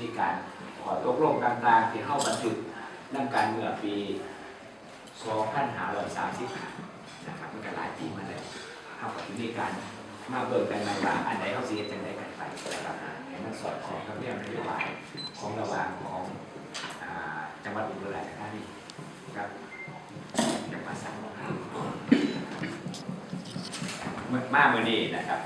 มีการขอตกลงต่างๆ ที่เข้าบันทึกนั่งการเมื่อปี2530นะครับมันก็หลายปีมาแล้วเข้ากับที่มีการมาเบิกกันใหม่ว่าอันไหนเขาสิเฮ็ดจังไดกันไปนะครับให้มันสอดคล้องกับเรื่องนโยบายของระหว่างของจังหวัดอุบลราชธานีกับจังหวัดสระบุรีเมื่อมาเมื่อนี้นะครับ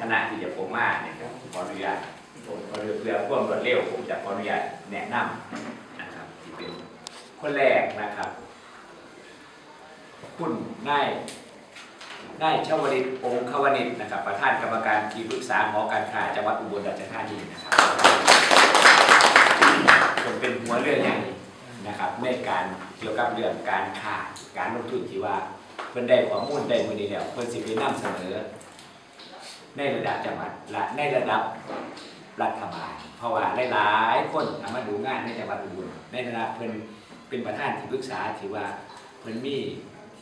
ขณะที่จะผมมาเนี่ยครับขออนุญาต ผมขอเรือเรือความรวดเร็วผมจะขออนุญาตแนะนำนะครับที่เป็นคนแรกนะครับ คุณง่ายง่ายชวลิตองค์ขวนิตนะครับ ประธานกรรมการที่ปรึกษาหอการค้าจังหวัดอุบลราชธานีนะครับผมเป็นหัวเรื่องใหญ่นะครับในการเกี่ยวกับเรื่องการค้าการลงทุนที่ว่าเพิ่นได้ข้อมูลได้มือนี้แล้วเพิ่นสิไปนำเสนอ ในระดับจังหวัดและในระดับ รัฐบาล เพราะว่าหลายๆคนามาดูงานในจังหวัดอุบลในระดับเพิ่นเป็นประธานที่ปรึกษาที่ว่าเพิ่นมี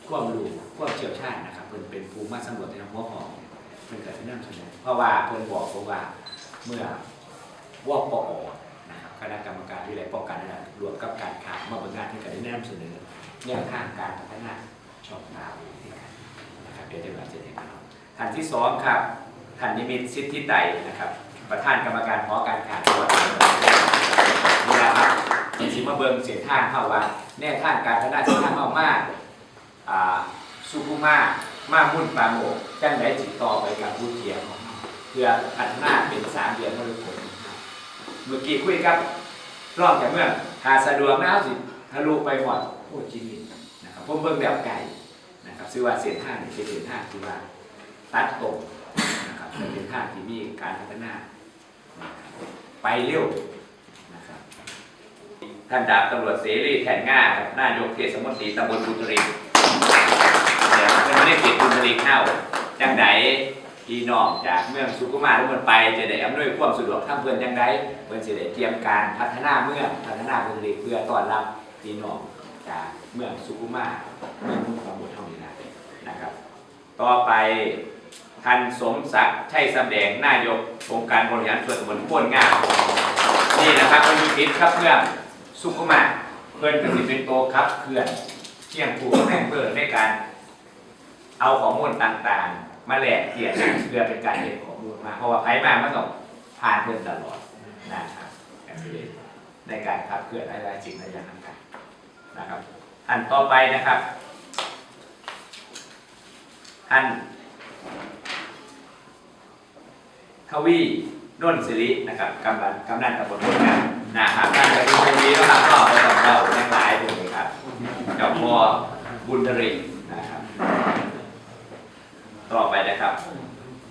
ความรู้ความเชี่ยวชาญนะครับเพิ่นเป็นผู้มาสำรวจในหัวหอมเพิ่นก็สินำเสนอเพราะว่าเพิ่นบอกผมว่าเมื่อวปอนะครับคณะกรรมการวิเลยป้องกันและรวมกับการข่าวมาเบิกงานที่เก็ได้นำเสนอแนวทางการพัฒนาช่องทางนี้กันนะครับเดี๋ยวจะมาเจอกันครับท่านที่สองครับท่านนิมิตสิทธิไตนะครับ ประธานกรรมการหอการค้าจังหวัดนี่นะครับเป็นสิมาเบิงเสียงท่างเข้าว่าแนวทางการพัฒนาเสียงท่างเข้ามากสุขุมามามุ่นปาโมกจังไหนจิตต่อไปกับผู้เทียของเพื่อพัฒนาเป็นสามเดือนมรดกเมื่อกี้คุยกับรองจากเมืองหาสะดวกนะสิทะลุไปหมดโอ้จิมินนะครับผมเบิ่งแบบไก่นะครับซึ่งว่าเสียงท่านี่เป็นเสียงท่างที่ว่าตัดตรงนะครับเป็นท่าที่มีการพัฒนานะ ไปเร็วนะครับท่านดาบตำรวจเสรีแทนง่าครับนายกเทศมนตรีตำบลบุตรีเดี๋ยวเป็นไม่ได้เขตบุตรีเข้าจังไดพี่น้องจากเมืองสุขุมาทุกคนไปจะได้อำนวยความสะดวกทั้งเพื่อนจังไดเพื่อนจะได้เตรียมการพัฒนาเมืองพัฒนาบุตรีเพื่อต้อนรับพี่น้องจากเมืองสุขุมาเมืองมุ่งความบุญเท่านี้นะครับ ต่อไป ท่านสมศักดิ์ชัยสำแดงนายกองค์การบริหารส่วนตำบลพ้นงามนี่นะครับมันมีพิษครับเพื่อนสุขุมาเพื่อนก็สิเป็นตัวครับเคลื่อนเที่ยงผูกแม่เพื่อในการ เอาข้อมูลต่างๆ มาแลกเปลี่ยนเพื่อเป็นการเก็บข้อมูลมาเพราะว่าไพ่มามันต้องผ่านเพื่อนตลอดนะครับในการขับเคลื่อนอะไรสิ่งหลายอย่างต่างๆนะครับ อันต่อไปนะครับท่าน ทวีนนท์สิรินะครับกำลังกำนันตำบลพลงามนะครับท่านกระดูกดีนะครับก็ไปกับเราแม่หลายเลยครับเจ้าพ่อบุญทรินะครับ ต่อไปนะครับ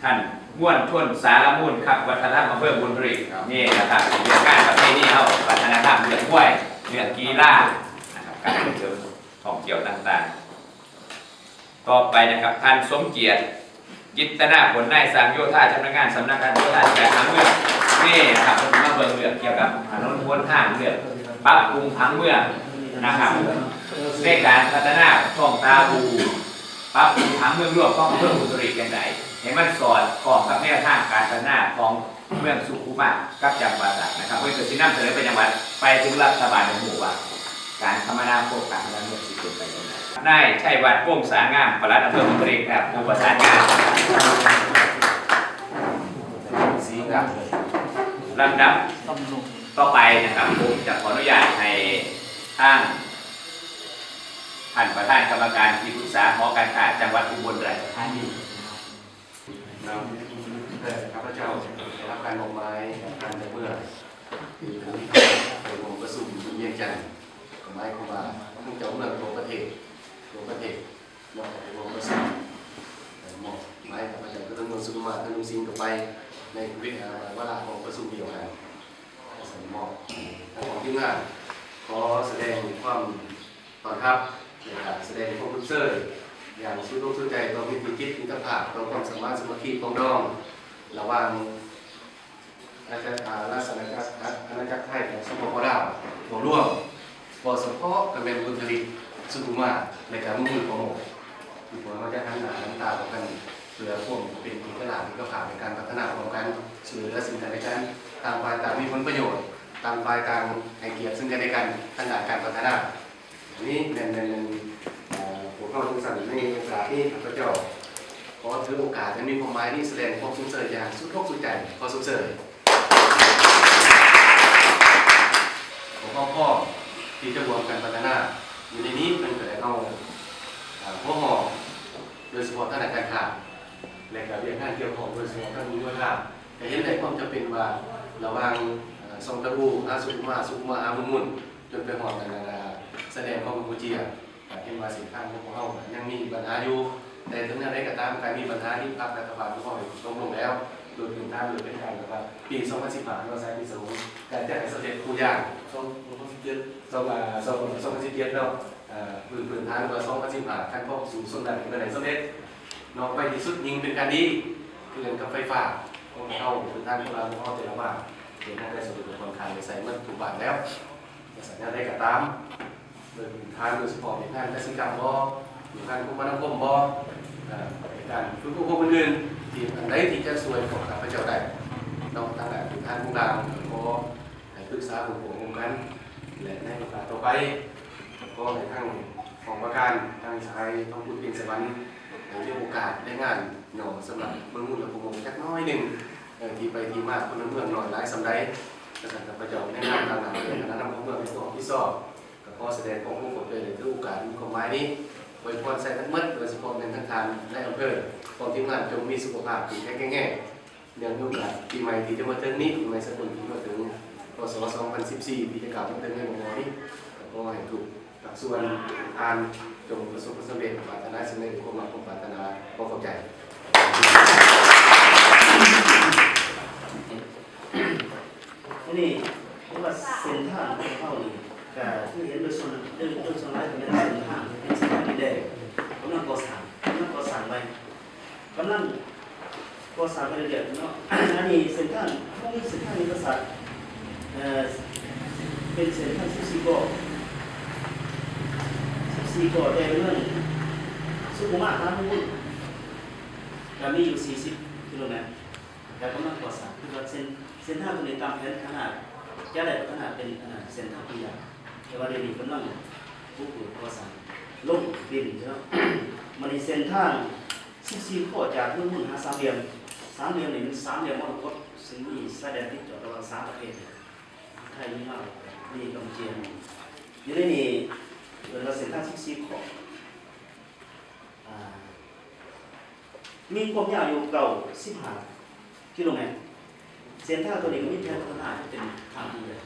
ท่านม่วนทวนสารมูลครับ วัฒนธรรมอำเภอบุญทรินี่นะครับเรื่องการประเพณีเขาวัฒนธรรมเรื่องกล้วยเรื่องกีฬานะครับการส่งเสริมท่องเที่ยวต่างๆ ต่อไปนะครับท่านสมเกียรติ ยิตนาผลนายสามโยธาชำนาญงานสำนักงานโยธาธิการทางเมืองนี่นะครับมาเบิ่งเรื่องเกี่ยวกับถนนพ้นทางเรื่องปรับปรุงทางเมืองนะครับในการพัฒนาช่องตาบูปรับปรุงทางเมืองร่วมของอำเภอบุรีกันไดให้มันสอดคล้องกับแนวทางการพัฒนาของเมืองสุขุมะกับจังหวัดตากนะครับเพื่อจะนำเสนอไปจังหวัดไปถึงรัฐบาลในหมู่ว่า การคมนาคมการเมือสิเป็นไปยังไงนายชัยวัฒน์วงสางามปลัดอำเภอบุรีครับผู้ประสานงานสีครับลำดับต่อไปนะครับผมจะขออนุญาตให้ทางท่านประธานกรรมการที่ปรึกษาหอการค้าจังหวัดอุบลราชธานีนำเอ่อข้าพเจ้าได้รับการมอบหมายการในเมื่อมีผมเป็นวงประสุมที่เยี่ยงจันทร์ หมายความว่าผู้เจ้าเมืองตัวประเทศตัวประเทศมอบให้วงประสุมเอ่อมอบหมายข้าพเจ้าก็ต้องเมืองสุมาท่านลุงซิงต่อไปในวิทยาวลาของประสุมเดียวกันสมมอบทางของทีมงานขอแสดงความตอนรับในการแสดงความรู้สึกอย่างสุดอกสุดใจต่อวิธีคิดมิตรภาพต่อความสามารถสมัคคีของน้องระหว่างอาจาราชนาจักรอาณาจักรไทยและสมภพดาวตัวร่วม บอสมพาะกับเป็นบุญผลิตสุขุมาในการมุ่งมั่นของโมที่ผมว่าจะหันหน้าน้ำตาของกันเพื่อพวกเป็นอิสระที่ก็ผ่านในการพัฒนาของกันช่วยเหลือสิ่งใดในการต่างฝ่ายต่างมีผลประโยชน์ต่างฝ่ายต่างให้เกียรติซึ่งกันและกันทางด้านการพัฒนาอันนี้ในในในเอ่อผมเข้าทุกสันในโอกาสนี้พระเจ้าขอถือโอกาสอันมีความหมายนี้แสดงความสุขเสยอย่างสุดทกสุดใจขอสุขเสยของพ่อพ่อ ที่จะรวมกันพัฒนา อยู่ในนี้เป็นแต่เอาเอ่อหัวหอกโดยเฉพาะทางด้านการค้าและการเรียนงานเกี่ยวของโดยเฉพาะทางมูลค่าแต่เห็นได้ความจำเป็นว่าระว่างเอ่องตะบูอาสุมาสุมาอาบุมุนจนไปหอดนานาแสดงความเป็นผู้เจียแต่เห็นว่าสินค้าของเขายังมีปัญหาอยู่แต่ถึงอย่างไรก็ตามการมีปัญหาที่ภาครัฐบาลทุกคนลงลงแล้ว โดยพื้นฐานโดยเป็นการแบบว่าปี 2015เราใช้ปีสมุนการแจัดการเสด็จผู้ยาง2017 2017เนาะพื้นพื้นฐานว่า2015การพบสู่ส่วนใดเมื่อไหร่สเร็จเนาะไปที่สุดยิงเป็นการดีเรื่องกับไฟฟ้าของเข้าพื้นฐานของเราของเราแต่ละบ้านเห็นหน้าได้สมดุลกับคนคายไปใส่เมื่อถูกบาทแล้วสัญญาได้กับตามโดยพื้นฐานโดยเฉพาะในงานกสิกรรมบ่ในงานคุมนาคมบ่เอ่อในการฝึกผู้คนอื่น ที่อันใดที่จะช่วยของข้าพเจ้าได้นอกทางด้านพื้นฐานของเราขอให้ปรึกษาผู้ปกครองกันและในโอกาสต่อไปก็ในทางของประการทางชายต้องพูดเป็นสวรรค์ในเรื่องโอกาสได้งานหย่อสำหรับเมืองมุ่นและผู้มงจักน้อยหนึ่งที่ไปที่มากคนเมืองหน่อยหลายสำได้กษัตริย์ข้าพเจ้าในงานทางหลังเป็นคณะนำของเมืองเป็นตัวที่สอบก็ขอแสดงความรู้ผมเลยในโอกาสมีความหมายนี้ โดยพรใส่ทั้งหมดโดยเฉพาะในทั้งทานในอำเภอของทีมงานจงมีสุขภาพดีแข็งแรงเนื่องในโอกาสปีใหม่ที่จะมาถึงนี้ปีใหม่สกุลที่มาถึงพศ2014ที่จะกล่าวถึงในหมู่นี้ก็ให้ถูกตักส่วนทานจงประสบความสำเร็จปรารถนาสิ่งใดความหวังความปรารถนาขอเข้าใจนนี้เรียกว่าเส้นท่างของเขานี่ก็คือเห็นโดยส่วนโดยส่วนแรกเป็นเส้นทางเป็นเส้นทางที่แดงกำลังก่อสร้างกำลังก่อสร้างไป กำลังก่อสางไปเรื่อยๆเนาะอันนี้เส้นทางพวกนี้เส้นทางยุทธศาสตร์เอ่อเป็นเส้นทาง14ก่อ14ก่อแต่เรื่องสุขุมวิททางมุ่งก็มีอยู่40กิโลเมตรแต่กำลังก่อสร้างคือว่าเส้นเส้นทางตรงนี้ตามแผนขนาดจะได้ขนาดเป็นขนาดเส้นทางตัวอย่างแต่ว่าเดี๋ยวนี้กำลังผู้ปลูกก่อสร้างลงดินใช่ไหมมันในเส้นทา ง14ข้อจากมุ่งมุ่งหาสามเหลี่ยมสามเหลี่ยมนี่มันสามเหลี่ยมมรกตซึ่งมีสดนที่จอดระหว่างสามประเทศไทยนี่มานี่กัมพูชาอยู่ในนี้เป็นว่าเส้นทาง14ข้อมีความยาวอยู่เก่า15กิโลเมตรเส้นทางตัวนี้ก็มีแผนพัฒนาให้เป็นทางที่ใหญ่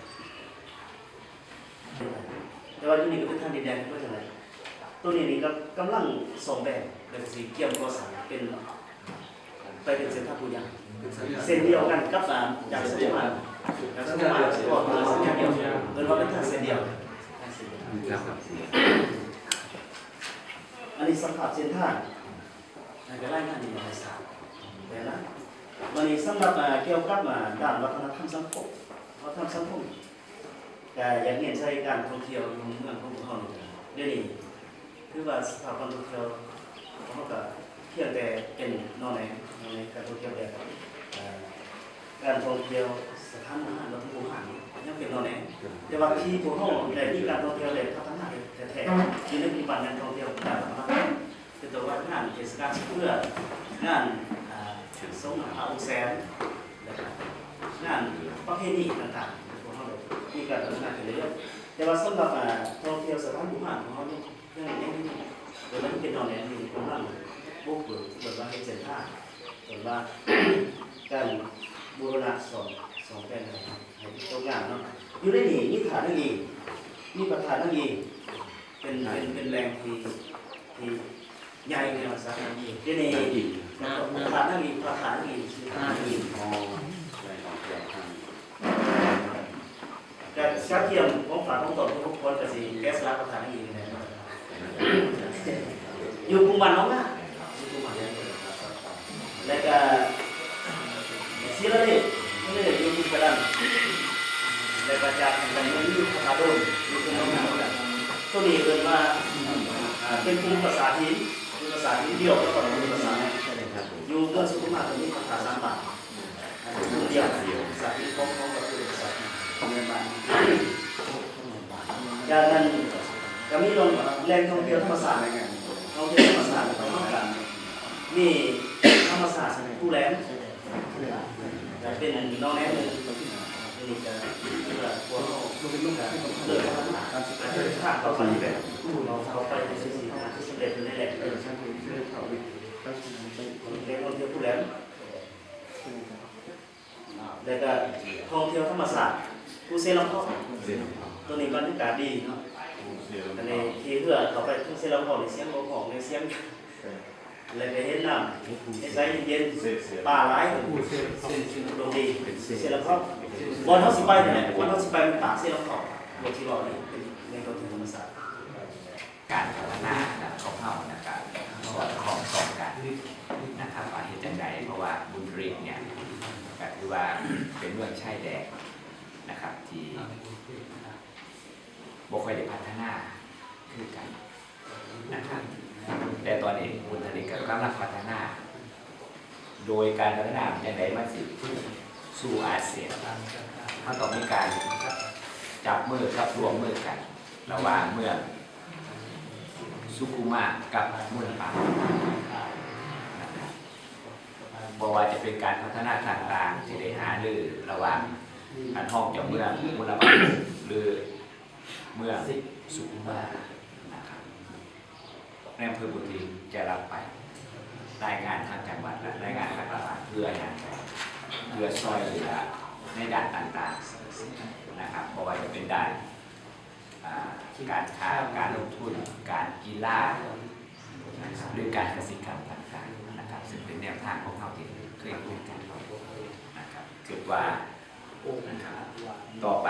แต่ว่าที่นี่ก็เป็นทางดินแดงก็จะไหนตัวนี้นี่ก็กำลังส่งแบบ เป็นสีเกี่ยมก่อสร้างเป็นไปเป็นเส้นทางผู้ยางเส้นเดียวกันกับสามจากสุขุมวิทจากสุขุมวิทก็มาเส้นเดียวเรียกว่าเป็นทางเส้นเดียวทางเส้นเดียวอันนี้สภาพเส้นทางอันก็ไล่งานดีในสามแต่ละวันนี้สำหรับอ่าเกี่ยวกับอ่าด้านวัฒนธรรมสังคมวัฒนธรรมสังคมก็อย่างเห็นใช้การท่องเที่ยวในเมืองของพวกเรานี่เดี๋ยวนี้คือว่าสถาบันท่องเที่ยว เขาก็เพียงแต่เป็นนอนในนอนในการท่องเที่ยวแบบการท่องเที่ยวสถานอาหารและทุกอาหารยังเป็นนอนในแต่ว่าที่พวกเราได้มีการท่องเที่ยวแบบพัฒนาแท้ๆที่ในปัจจุบันการท่องเที่ยวการพัฒนาคือตัวว่างานเทศกาลเพื่องานอ่าสงฆ์อาอุแสนแล้วก็งานประเพณีต่างๆของเรามีการพัฒนาขึ้นเรื่อยแต่ว่าสำหรับท่องเที่ยวสถานบุญของเราเนี่ยยังยัง โดยมันเป็นนอนแนวนี้ของเราบุกเบิกเปิดว่าให้เส้นทาเปิดว่าการบูรณะสองสองแปลงให้ให้ตรงงานเนาะอยู่ในนี่มีฐานนั่งอีกมีประธานนั่งอีกเป็นเป็นเป็นแรงที่ที่ใหญ่ในภาษาอังกฤษที่นี่ประธานนั่งอีประธานนั่งอีกคือประธานนั่งอีกแต่ชาเทียมของฝากของตนทุกคนก็สิแก๊สรับประธานังอีกนะ อยู่กรุงบ้านน้องนะอยู่กรุงบ้านแล้วก็ศิลาเดชศิลาเดชอยู่กรุงกระดันแล้วก็จากกันอยู่ที่พระธาตุดลอยู่กรุงบ้านน้องนะตัวนี้เรียกว่าอ่าเป็นกลุ่มภาษาถิ่นเป็นภาษาถิ่นเดียวแล้วก็เป็นภาษาอยู่เมื่อสุขุมวิทตรงนี้ภาษาสามบาทอันนี้เดียวสาธิตของของจากนั้นก็มีลงแหล่งท่องเที่ยวธรรมศาสตร์ท่ องเราต้องการมีธรรมศาสตร์ผู้แหลมจะเป็นน้องแนมหนึ่งนี่จะคือว่าพวกเราเลิกแล้วนเดินทางต่อไปแบบเราเขาไปในสิ่งที่ทำสำเร็จในแหล่งเออเรียกท่องเที่ยวผู้แหลมแล้วก็ท่องเที่ยวธรรมศาสตร์ผู้เซลล์พ่อตัวนี้บรรยากาศดีเนาะ อันนี้ที่เพื่อเขาไปทุ่งเซลล์ของในเสียงของในเสียงเลยไปเห็นน้ำเห็นใจเย็นป่าร้ายดงดีเซลล์ของบอลเขาสิไปเนี่ยบอลเขาสิไปมันต่าเซลล์ของบทที่บอกนี่เป็นในตัวธรรมศาสตร์การพัฒนาของเขานะครับสอดคล้องสองกันนะครับว่าเหตุจังใดเพราะว่าบุญริกเนี่ยก็ถือว่าเป็นเมืองชายแดนนะครับ ที่ บ่ค่อยได้พัฒนาคือกันนะครับแต่ตอนนี้บุญริกก็กำลังพัฒนา โดยการพัฒนาอย่างไรมาสิสู่อาเซียนมันต้องมีการจับมือกับรวมมือกัน ระหว่างเมืองสุขุมากับมุลปาบอกว่าจะเป็นการพัฒนาต่างๆที่ได้หารือระหว่างอันห้องจากเมืองมุลปาหรือ เมื่อสุขุมานะครับในอำเภอบุตรีจะรับไปรายงานทางจังหวัดและรายงานทางตลาดเพื่ออย่างไรเพื่อซอยเหลือในด้านต่างๆนะครับเพราะว่าจะเป็นด้านอ่การค้าการลงทุนการกีฬาหรือการเกษตรกรรมต่างๆนะครับซึ่งเป็นแนวทางของเขาที่เคยคุยกันนะครับเกิดว่าต่อไป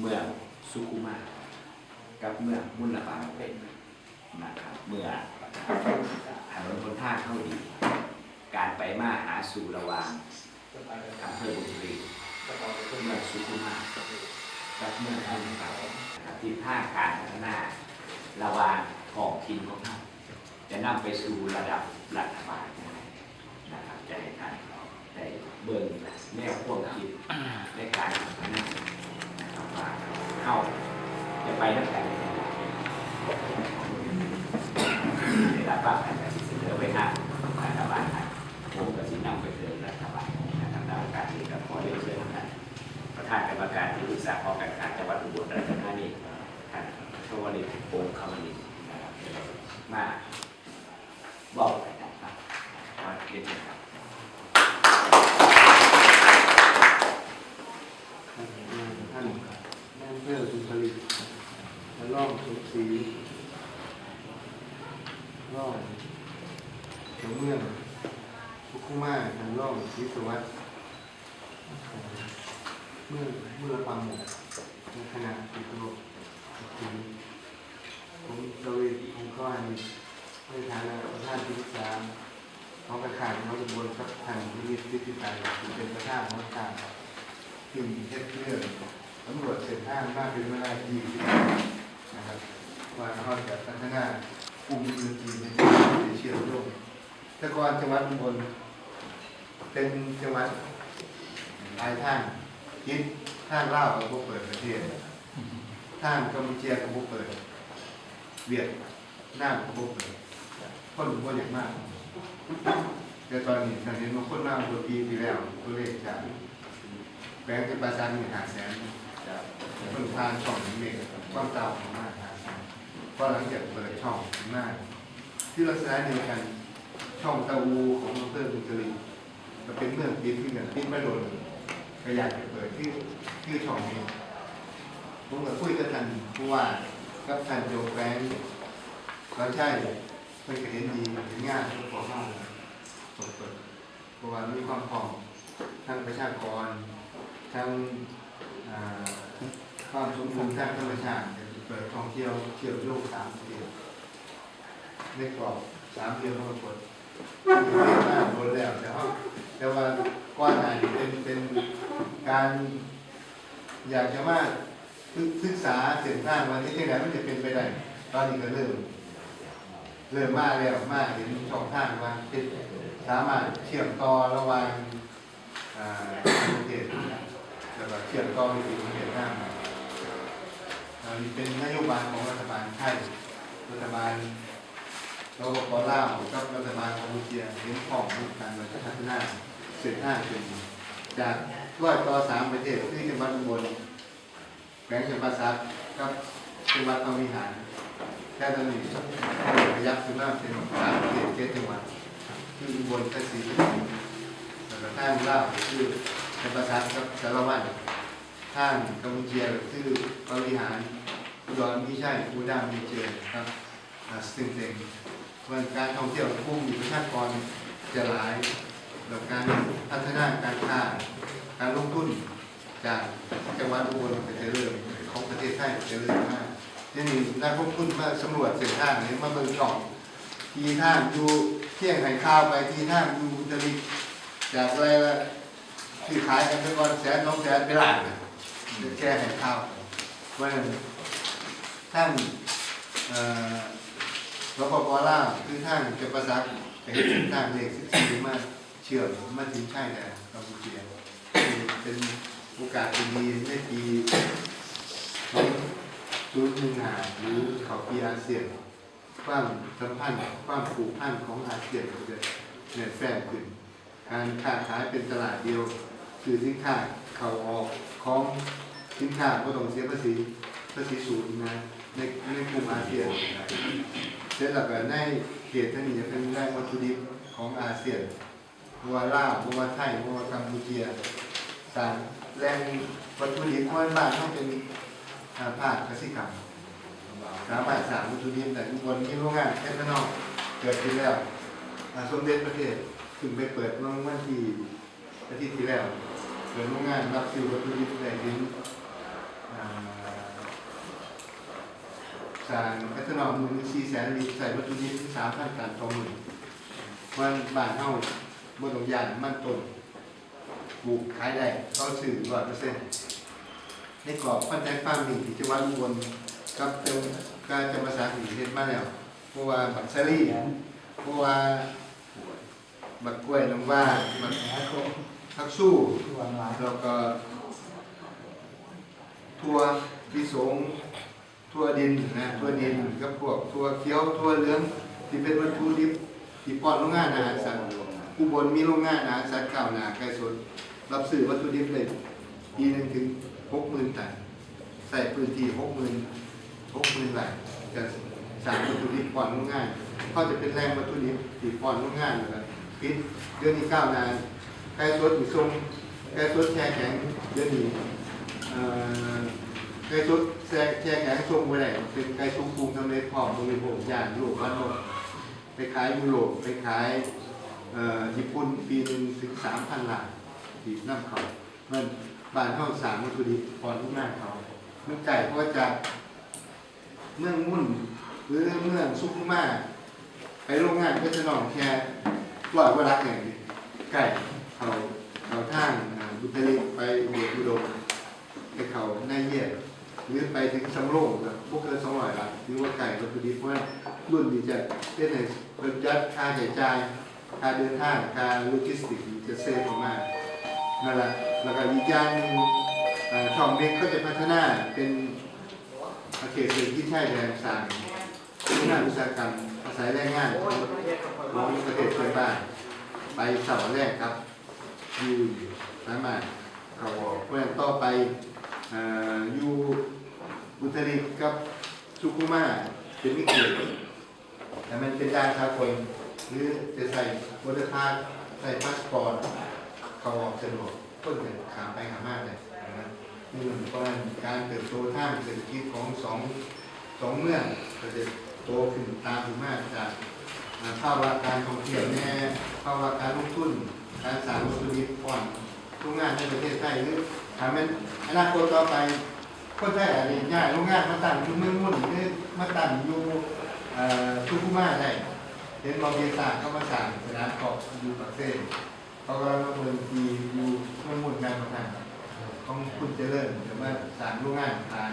เมื่อ สุขุมากับเมืองมุลลาบาเป็นนะครับเมื่อถนนบนท่าเข้าดี การไปมาหาสู่ระวางอำเภอบุรีเมืองสุขุมากับเมืองอันเก่าครับที่ภาคการพัฒนาระวางของทีมของเราจะนำไปสู่ระดับรัฐบาลนะครับจะให้ท่านได้เบิ่งแนวความคิดในการพัฒนานะครับว่า เข้า จะไปนักการในรับฟังการตัดสินเสนอไปทารัฐบาลไทยผมก็สินำไปเสนอรัฐบาลนะครับในโอกาสนี้ก็ขอเรียนเชิญท่านประธานกรรมการที่ปรึกษาหอการค้าจังหวัดอุบลราชธานีท่านชวลิตโปงคำนินนะครับมาบอกไปนะครับมาเรียนเชิญครับ ท่านท่านแม่เพื่อสุผลิตและร่องสุขศรีร่องเขียวเมืองพุคุมาทางร่องศรีสวัสดิ์เมืองเมืองปังหมกในขณะติดโลกถึงผมโดยองค์กรในฐานะประธานที่ปรึกษาของกระขายน้องตำบลกับทางนิมิตวิทยาการเป็นประธานของการ ซึ่งเฮ็ดเรื่องตำรวจเส้นทางมากเป็นเวลาดีนะครับ ว่าเขาจะพัฒนากลุ่มอื่นๆในจังหวัดที่เชื่อมโยงแต่ก่อนจังหวัดอุบลเป็นจังหวัดปลายท่างคิดท่างลาวกับพวกเปิดประเทศท่างกัมพูชียกับพวกเปิด เวียดนามกับพวกเปิดคนบ่อย่างมากแต่ตอนนี้ท่านเห็นว่าคนมากกว่าปีที่แล้วตัวเลขจากแบงค์จะประสานหาแสนเพิ่งผ่านช่องนี้เองความเก่างมาก หาแสนพอหลังจากเปิดช่องมากที่ลักษณะเดียวกันช่องตะวูของดรบุญจรีมันเป็นเมืองปิดที่กันปิดไม่โดนก็อยากจะเปิดที่ที่ช่องนี้ผมก็คุยกับท่านผู้ว่ากับท่านโจแบงค์เราใช่เพิ่นก็เห็นดีเห็นงานก็ขอมาเปิดเปิดเพราะว่ามีความพร้อมทั้งประชากรทั้งความสมบูรณ์ทางธรรมชาติ เปิดท่องเที่ยวเที่ยวโลกสามเที่ยวในกรอบสามเที่ยวทั้งหมดเรียนมาโดนแล้วแต่ว่าแต่ว่าก้อนหนเป็นเป็นการอยากจะมาศึกษาเส้นทางวันนี้ที่ไหนมันจะเป็นไปได้ ตอนนี้ก็เริ่ม เริ่มมาแล้วมาเห็นช่องทางว่าเป็นสามารถเชื่อมต่อระหว่างอ่าประเทศแล้วก็เชื่อมต่อไปถึงเวียดนา อันนี้เป็นนโยบายของรัฐบาลไทยรัฐบาลเราก็ขอล่าวกับรัฐบาลกัมพูเชียเห็นพ้องร่วมกันมาพัฒนาเส้นทางเป็นจากร้อยต่อสามประเทศที่จังหวัดบลแขวงจังหวัดซัดกับจังหวัดพะวิหารแค่ตอนนี้ขยับขึ้นมาเป็นสามประเทศเจ็ดจังหวัดคืออุบลกับศรีสะเกแล้วก็ทางลาวก็คือจังหวัดซัดกับสารวัตรทางกัมพูเชียก็คือพะวิหาร อุดรมีชัยอุดรมีเจริญครับอ่าซึ่งเต็งวันการท่องเที่ยวผู้มีประชากรจะหลายแล้วการพัฒนาการค้าการลงทุนจากจังหวัดอุบลไปเจริญของประเทศไทยเจริญมากที่นี่นักลงทุนมาสำรวจเส้นทางนี้มาเบิ่งช่องทีท่างอยู่เที่ยงไห่ข้าวไปทีท่างอยู่อุตริจากอะไรละที่ขายกันไปก่อนแสนสองแสนไปหลานนะแค่ไห่ข้าวเพราะฉะนั้น ท่านเอ่อรปภล่าคือท่านจะประสานไปเห็นเส้นทางเลขสิบสี่มาเชื่อมมาถึงใช่แหละกัมพูชียเป็นโอกาสดีในปีศูนย์หนึ่งหาหรือเขาปีอาเซียนความสัมพันธ์ความผูกพันของอาเซียนจะแน่นแฟ้นขึ้นการค้าขายเป็นตลาดเดียว คือสินค้าเขาออกของสินค้าก็ต้องเสียภาษีภาษีสูงนะ ในในกลุ่มอาเซียนเสร็จแล้วก็ในเขตท่านี้จะเป็นแหล่งวัตถุดิบของอาเซียนบัวลาวบัวไทยบัวกัมพูเชียสารแรงวัตถุดิบของบ้านต้องเป็นอาภาคกสิกรรมสามารถสามวัตถุดิบแต่ทุกวันนี้โรงงานแค่ข้างนอกเกิดขึ้นแล้วสมเด็จประเทศถึงไปเปิดเมื่อวันที่อาทิตย์ที่แล้วเปิดโรงงานรับซื้อวัตถุดิบได้ถึงอ่า สร้างพัฒนมูลสี่แสนลิตรใส่วัตถุดิบสามพันตันต่อมื้อวันบ้านเฮาบนองยานมั่นต้นปลูกขายได้ก็สื่อร้อยเปอร์เซ็นต์ในกรอบพันแท้ฟาร์มนี่ที่จังหวัดอุบลกับเจ้าการจะมาสาขีเฮ็ดมาแล้วเพราะว่าบักซารี่เพราะว่าบักกล้วยน้ำว่าบักทักสู้แล้วก็ทั่วพิสง ทั่วดินนะทั่วดินกับพวกทั่วเขียวทั่วเหลืองที่เป็นวัตถุดิบที่ป้อนโรงงานอาหารสัตว์อุบลมีโรงงานอาหารสัตว์ข้าวนาไก่สดรับซื้อวัตถุดิบเลยปีหนึ่งถึงหกหมื่นตันใส่พื้นที่หกหมื่นหกหมื่นไร่จะสร้างวัตถุดิบป้อนโรงงานก็จะเป็นแรงวัตถุดิบที่ป้อนโรงงานนะครับปิดเดือนนี้ข้าวนาไก่สดอยู่ทรงไก่สดแช่แข็งเดือนนี้อ่อ ไก่สดแช่แช่แข็งทรงไว้ได้เป็นไก่ทรงปรุงทำเร็จพร้อมบริโภคย่านลูกบ้านนกไปขายยุโรปไปขายญี่ปุ่นปีหนึ่งถึงสามพันล้านที่น้ำเขามันบ้านเข้าสามวัตถุดิบพอทุกหน้าเขาเมื่อไก่เพราะจากเมืองมุ่นหรือเมืองซุกมาไปโรงงานก็จะนอนแค่ร้อยว่าลักอย่างนี้ไก่เขาเขาทางอ่าบุตริไปเบียดอุดมไปเขาหน้าเยี่ย หรือไปถึงสำโรงแบบพวกเกินสองร้อยล้านหรือว่าไก่วัตถุดิบเพราะว่ารุ่นนี้จะเป็นในเพิ่มยัดค่าใช้จ่ายกาเดินทางกาโลจิสติกจะเซฟมากนั่นแหละแล้วก็อีกอย่างหนึ่งช่องเม็กเขาจะพัฒนาเป็นเขตเศรษฐกิจชายแดนสามพัฒนาอุตสาหกรรมอาศัยแรงงานของประเทศเพื่อนบ้านไปเสาแรกครับอยู่สามารถเขาบอกเพื่อนต่อไป อยู่อุตรดิตถ์กับสุขุมาเป็นวิกฤตแต่มันเป็นการสากลหรือจะใส่วัตถุใส่พาสปอร์ตเขาออกสะดวกต้นเดินขามไปขามมาเลยนะนี่เหมือนกันการเติบโตท่างเศรษฐกิจของสองสองเมืองก็จะโตขึ้นตามถึงมากจากภาวะการท่องเที่ยวแน่ภาวะการลงทุน การสร้างวัตถุดิบก่อนโรงงานในประเทศไทยหรือ ทำเป็นอนาคตต่อไปคนไทยอาจจะง่ายโรงงานมาตั้งอยู่เมืองมุ่นหรือมาตั้งอยู่ทุกุมาได้เห็นบอเบียร์ต่างเข้ามาสั่งสนามเกาะอยู่ปากเซ่เขาก็มาเมืองทีอยู่เมืองมุ่นงานประธานของคุณเจริญแต่ว่าสามโรงงานทาน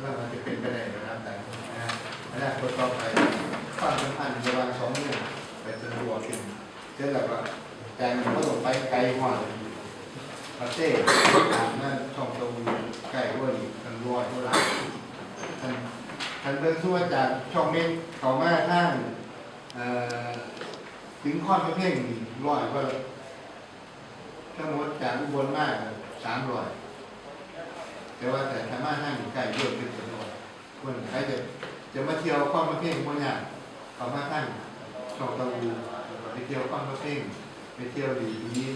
แล้วมันจะเป็นไปได้นะครับแต่นะอนาคตต่อไปความสัมพันธ์ระหว่างสองเมืองไปสะดวกขึ้นเช่นแบบว่าแต่มันก็ต้องไปไกลกว่าเลย ประเทศตามนั่นช่องตรงใกล้ด้วยกันรอยเท่าไหร่ท่านท่านเบิ่งส่วนจากช่องเมนเขามาทางเอ่อถึงข้อนพระเพ่งนี่ร้อยก็ทั้งหมดจากอุบลมากสามร้อยแต่ว่าแต่สามารถทางใกล้ด้วยเป็นจำนวนคนใครจะจะมาเที่ยวข้อนพระเพ่งบนอย่างเขามาทางช่องตะวูแล้วก็ไปเที่ยวข้อนพระเพ่งไปเที่ยวดีนี้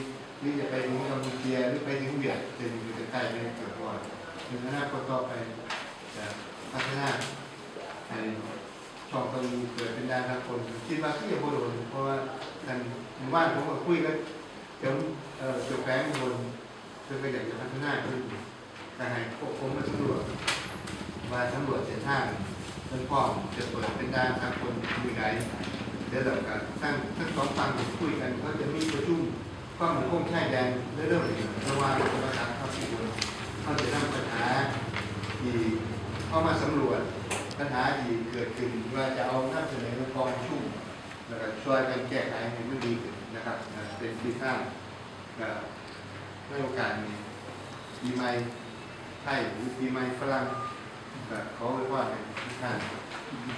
หรือจะไปถึงกัมพูเชียหรือไปถึงเวียดจะอยู่ใกล้ๆไม่เกิดก่อนถึงอนาคตต่อไปจะพัฒนาในช่องตะลูเกิดเป็นดานทาคนคิดว่าที่จะโบโดนเพราะว่าทางหมู่บ้านผมก็คุยกันเดี๋ยวเอ่อจบแฝงบนเพื่อก็อยากจะพัฒนาขึ้นแต่ให้พวกผมมาสำรวจมาสำรวจเส้นทางเพื่อพร้อจะเปิดเป็นด้านทางคนมีไกด์เดี๋ยวเราก็ตั้งทั้งสองฝั่งคุยกันเขาจะมีประชุม ความมั่นคงชายแดนเรื่องราะว่างกรมการข้าศึกเขาจะนำปัญหาที่เข้ามาสำรวจปัญหาที่เกิดขึ้นว่าจะเอานำเสนอกองชุ่มแล้วก็ช่วยกันแก้ไขให้มันดีขึ้นนะครับเป็นที่ข้างก็ในโอกาสนี้ปีใหม่ไทยหรือปีใหม่ฝรั่งก็ขอไว้ว่าให้ทุกท่าน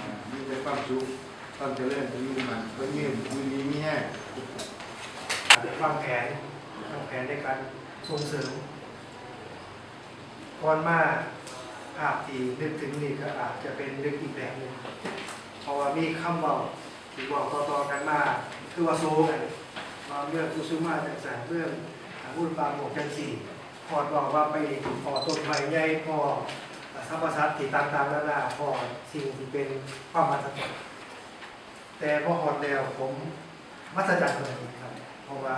อ่ามีแต่ความสุขความเจริญจะมีมันก็ยืนมีดีมีแห้ง วางแผนวางแผนในการส่งเสริมก่อนมาภาพที่นึกถึงนี่ก็อาจจะเป็นนึกอีกแบบหนึ่งเพราะว่ามีคำบอกที่บอกต่อๆกันมาคือว่าโซกันมาเรื่องกุซุมาจากสารเรื่องบุญบางหมวกจันสีพอดบอกว่าไปพอต้นไม้ใหญ่พอสรรพสัตว์ที่ต่างๆนานาพอสิ่งที่เป็นความมหัศจรรย์แต่พอหอดแล้วผมมหัศจรรย์เลยครับ เพราะว่า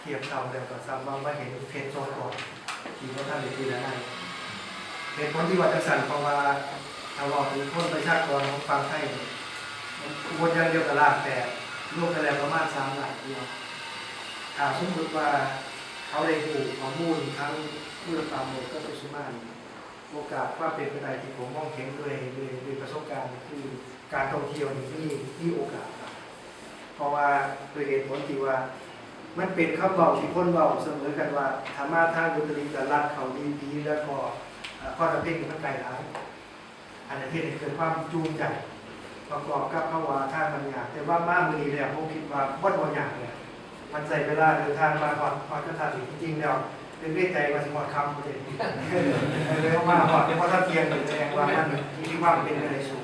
เทียบเท่าแล้วก็ซ้ำว่ามาเห็นเพชรโซนก่อนที่พระท่านได้ทีแล้วนั่นเป็นผลที่ว่าจะสั่นเพราะว่าถ้าเราถึงคนประชากรของฟังไทยเนี่ยมันยังเดียวกับลากแต่รวมกันแล้วประมาณสามหลักเดียวถ้าสมมติว่าเขาได้หูข้อมูลทั้งผู้รับฟังหมดก็เป็นสุมานโอกาสว่าเป็นไปได้ที่ผมมองเห็นด้วยด้วยด้วยประสบการณ์คือการท่องเที่ยวนี่มีมีโอกาส รับเพราะว่าโดยเหตุผลที่ว่า มันเป็นคำบอกที่คนบอกเสมอกันว่าธรรมะทางดุตรีกับรัฐเขาดีดีแล้วก็เอ่อข้อระเพ่งมันไกลหลายอันนี้ที่เกิดความจูงใจประกอบกับภาวะทางบางอย่าแต่ว่ามามือนี้แล้วผมคิดว่าบดบางอย่างเนี่ยมันใส่เวลาเดินทางมาหอดหอดกระทาจริงๆแล้วเรื่องใจว่าสิหอดคำเลยเลยเอามาหอดเพราะถ้าเทียงแสดงว่ามันมีความเป็นอะไรสูง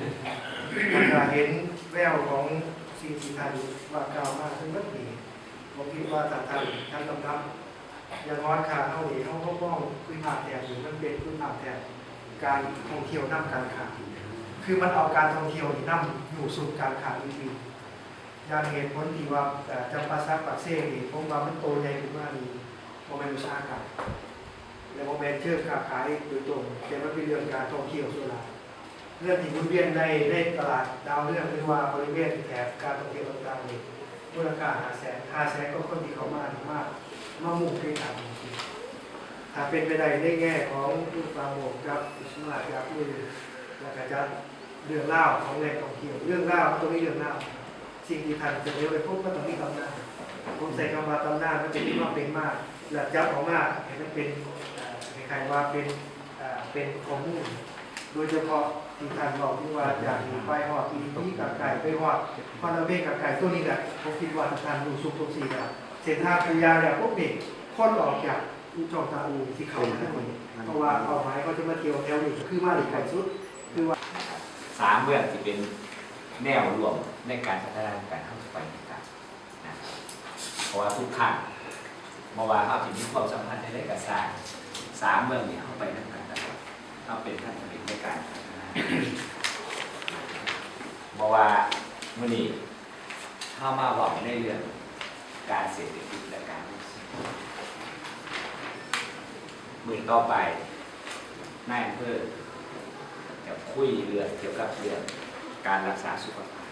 แล้วก็เห็นแววของ สิ่งที่ท่านว่ากล่าวมาซึ่งมันดีผมคิดว่าทางทางทางกำลังอย่างน้อยค่ะเท่านี้เขาก็ป้องพื้นาแทนหรือมันเป็นพื้นาแทนการท่องเที่ยวนํการค้าคือมันเอาการท่องเที่ยวนี่นํอยู่สู่การค้าจริงๆอย่างเหตุผลที่ว่าจำปาซักปากเซ่นี่ผมว่ามันโตใหญ่ขึ้นมากนี่โมเมนต์อุตสาหกรรมและโมเมนต์เชื่อค้าขายโดยตรงแต่มันเป็นเรื่องการท่องเที่ยวส่วนหลัก เรื่องที่หมุนเวียนในในตลาดดาวเรื่องหรือว่าบริเวณแถบการท่องเที่ยวต่างๆนี่มูลค่าหาแสนหาแสนก็คนที่เขามาถึงมากมามุ่งที่ทำจริงถ้าเป็นไปได้ในแง่ของลูกปลาโมกครับอิสมาครับมือแล้วก็จะเรื่องเล่าของแหล่งท่องเที่ยวเรื่องเล่าวมันต้เรื่องเล่าสิ่งที่ทันจะเรียกไปพบก็ต้องมีตำนานผมใส่คำว่าตำนานมันเป็นที่ว่าเป็นมากหลักจับของมากเห็นมันเป็นเอ่อคล้ายๆว่าเป็นเอ่อเป็นข้อมูลโดยเฉพาะ ที่ท่านบอกที่ว่าจากไปหอดอีนี้กับไก่ไปหอดพอเราเบรกกับไก่ตัวนี้แหละผมคิดว่าทางดูซุปทุกสีแล้วเส้นทางคือยาวแล้วพวกเบรกคนออกจากอูจองตาอูที่เขาทั้งหมดเพราะว่าเป้าหมาเขาจะมาเที่ยวแถวนี้คือมาหลีกไก่สุดคือว่าสามเมืองที่เป็นแนวรวมในการพัฒนาการเที่ยวไปต่างๆนะเพราะว่าทุกครั้งเมื่อวานเขาถึงมีความสัมพันธ์ในเรื่องการสร้างสามเมืองเนี่ยเข้าไปทำการตลอดเขาเป็นท่านผลิตในการ พัฒนาเมื่ามื่อนี้เข้ามาบอกในเรื่องการเศรษฐกิจและการท่องเที่ยวมือต่อไปนายอำเภอจะคุยเรื่องเกี่ยวกับเรื่องการรักษาสุขภาพ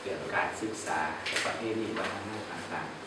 เรื่องการศึกษาประเพณีวัฒนธรรมต่างๆ